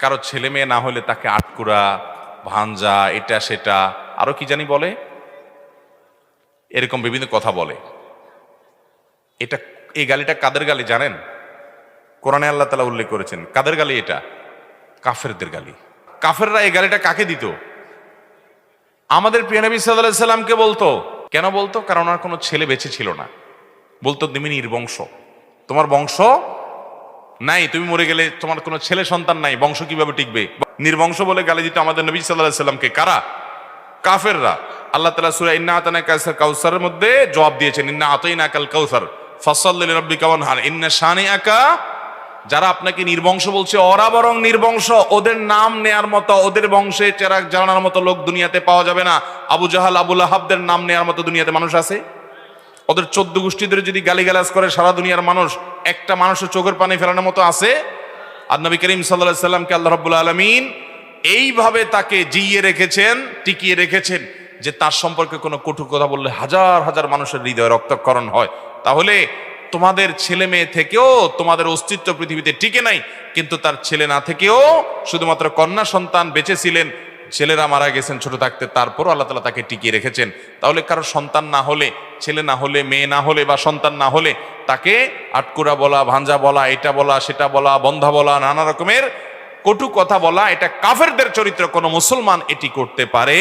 কারও ছেলে মেয়ে না হলে তাকে আটকুরা ভাঞ্জা, এটা, সেটা, আরও কি জানি বলে? এরকম বিভিন্ন কথা বলে। এটা, এই গালিটা কাদের গালি জানেন? কোরআনে আল্লাহ তালা উল্লেখ করেছেন। কাদের গালি এটা? কাফেরদের গালি। কাফেররা এই গালিটা কাকে দিত? আমাদের প্রিয় নবী সাল্লাহ সাল্লামকে বলতো। কেন বলতো? কারণ ওনার কোনো ছেলে বেঁচে ছিল না। বলতো, তুমি নির্বংশ। তোমার বংশ নাই, তুমি মরে গেলে তোমার কোনো ছেলে সন্তান নাই, বংশ কীভাবে টিকবে? নির্বংশ বলে গালি দিত আমাদের নবী সাল্লাহ সাল্লামকে। কারা? কাফেররা। আল্লাহ তালা সুরা ইন্না আতানা কাউসার কাউসারের মধ্যে জবাব দিয়েছেন, ইন্না আতাইনা কাল কাউসার ফসল্লিল রব্বি কাওয়ান হার ইন্না শানি আকা যারা আপনাকে নির্বংশ বলছে, ওরা বরং নির্বংশ। ওদের নাম নেয়ার মতো, ওদের বংশে চেরাগ জানার মতো লোক দুনিয়াতে পাওয়া যাবে না। আবু জাহাল আবুল আহাবদের নাম নেয়ার মতো দুনিয়াতে মানুষ আছে? ওদের চোদ্দ গোষ্ঠীদের যদি গালিগালাজ করে সারা দুনিয়ার মানুষ একটা মানুষের চোখের পানি ফেলানোর মতো আছে। আর নবী করিম সাল্লাহ সাল্লামকে আল্লাহ রব্বুল আলমিন এইভাবে তাকে জিইয়ে রেখেছেন, টিকিয়ে রেখেছেন যে তার সম্পর্কে কোনো কটু কথা বললে হাজার হাজার মানুষের হৃদয়ে রক্তক্ষরণ হয়। তাহলে তোমাদের ছেলে মেয়ে থেকেও তোমাদের অস্তিত্ব পৃথিবীতে টিকে নাই, কিন্তু তার ছেলে না থেকেও শুধুমাত্র কন্যা সন্তান বেঁচে ছিলেন ছেলেরা মারা গেছেন, ছোট থাকতে তারপরও আল্লাহ তালা তাকে টিকিয়ে রেখেছেন। তাহলে কারও সন্তান না হলে, ছেলে না হলে, মেয়ে না হলে বা সন্তান না হলে তাকে আটকুরা বলা, ভাঞ্জা বলা, এটা বলা, সেটা বলা, বন্ধা বলা, নানা রকমের কটু কথা বলা, এটা কাফেরদের চরিত্র, কোনো মুসলমান এটি করতে পারে।